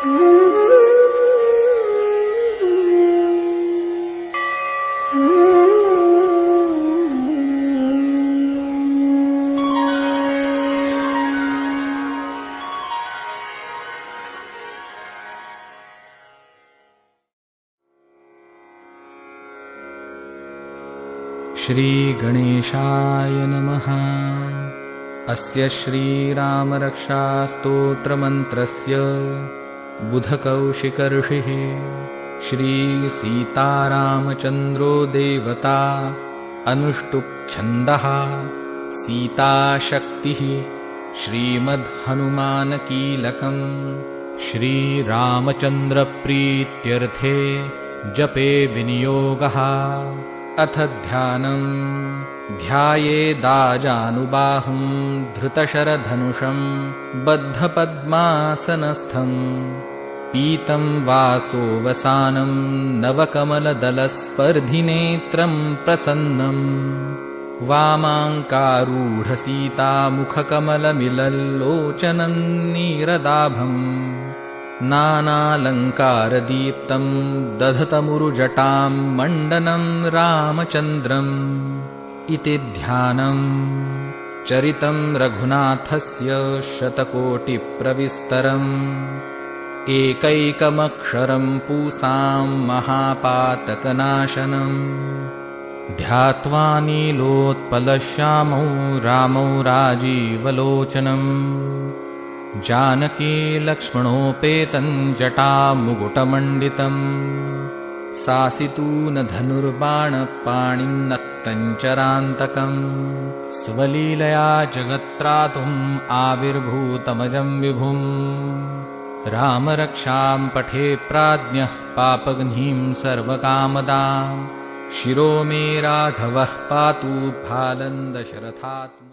श्रीगणेशाय नमः। अस्य श्रीरामरक्षास्तोत्रमन्त्रस्य बुधकौशिकर्षिः। श्रीसीतारामचन्द्रो देवता अनुष्टुप्छन्दः सीताशक्तिः श्रीमद्हनुमानकीलकम्। श्रीरामचन्द्रप्रीत्यर्थे जपे विनियोगः अथ ध्यानम्। ध्यायेदाजानुबाहुम् धृतशरधनुषम् बद्धपद्मासनस्थम्। पीतम् वासोऽवसानम् नवकमलदलस्पर्धिनेत्रम् प्रसन्नम्। वामाङ्कारूढसीतामुखकमलमिलल्लोचनम् नीरदाभम् नानालङ्कारदीप्तम् दधतमुरुजटाम् मण्डनम् रामचन्द्रम् इति ध्यानम् चरितम् रघुनाथस्य शतकोटिप्रविस्तरम्। एकैकमक्षरम् पूसाम् महापातकनाशनम्। ध्यात्वा नीलोत्पलश्यामौ रामौ राजीवलोचनम् जानकी लक्ष्मणोपेतम् जटामुकुटमण्डितम् सासितूनधनुर्बाणपाणिन्नक्तम् चरान्तकम् स्वलीलया जगत्त्रातुम् आविर्भूतमजम् विभुम्। रामरक्षाम् पठे प्राज्ञः पापघ्नीम् सर्वकामदा शिरो मे राघवः पातु फालम् दशरथात्म